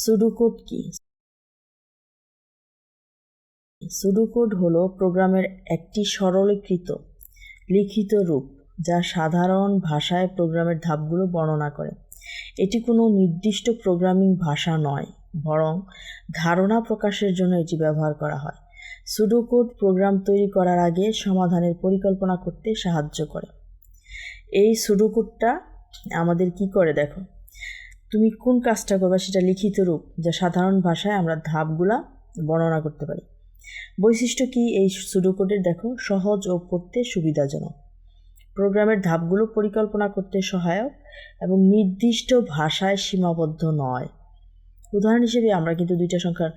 Pseudocode কি? সুডুকোড হলো প্রোগ্রামের একটি সরলীকৃত, লিখিত রূপ যা সাধারণ ভাষায় প্রোগ্রামের ধাপগুলো বর্ণনা করে। এটি কোনো নির্দিষ্ট প্রোগ্রামিং ভাষা নয়, বরং ধারণা প্রকাশের জন্য এটি ব্যবহার করা হয়। সুডোকোড প্রোগ্রাম তৈরি করার আগে সমাধানের পরিকল্পনা করতে সাহায্য করে। এই সুডোকোডটা আমাদের কি করে দেখো? তুমি কোন কাজটা করবে সেটা লিখিত রূপ যা সাধারণ ভাষায় আমরা ধাপগুলা বর্ণনা করতে পারি। বৈশিষ্ট্য কি এই সুডোকোডের দেখো, সহজ ও পড়তে সুবিধাজনক। প্রোগ্রামের ধাপগুলো পরিকল্পনা করতে সহায়ক এবং নির্দিষ্ট ভাষায় সীমাবদ্ধ নয়। উদাহরণ হিসেবে আমরা কিন্তু দুইটা সংখ্যার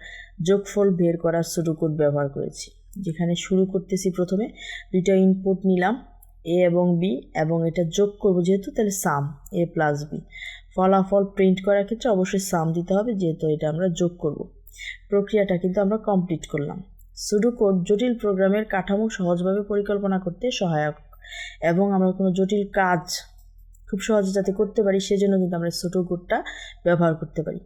যোগফল বের করার সুডোকোড ব্যবহার করেছি। যেখানে শুরু করতেছি প্রথমে, দুইটা ইনপুট নিলাম। এ এবং বি এবং এটা যোগ করব যেহেতু, তাহলে সাম এ প্লাস বি ফলাফল প্রিন্ট করার ক্ষেত্রে অবশ্যই সাম দিতে হবে, যেহেতু এটা আমরা যোগ করব। প্রক্রিয়াটা কিন্তু আমরা কমপ্লিট করলাম। সুডোকোড জটিল প্রোগ্রামের কাঠামো সহজভাবে পরিকল্পনা করতে সহায়ক এবং আমরা কোনো জটিল কাজ খুব সহজে যাতে করতে পারি, সেজন্য কিন্তু আমরা সুডোকোডটা ব্যবহার করতে পারি।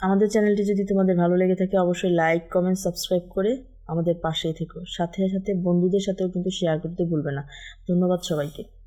আমাদের চ্যানেলটি যদি তোমাদের ভালো লেগে থাকে, অবশ্যই লাইক কমেন্ট সাবস্ক্রাইব করে আমাদের পাশেই থেকো। সাথে সাথে বন্ধুদের সাথেও কিন্তু শেয়ার করতে ভুলবে না। ধন্যবাদ সবাইকে।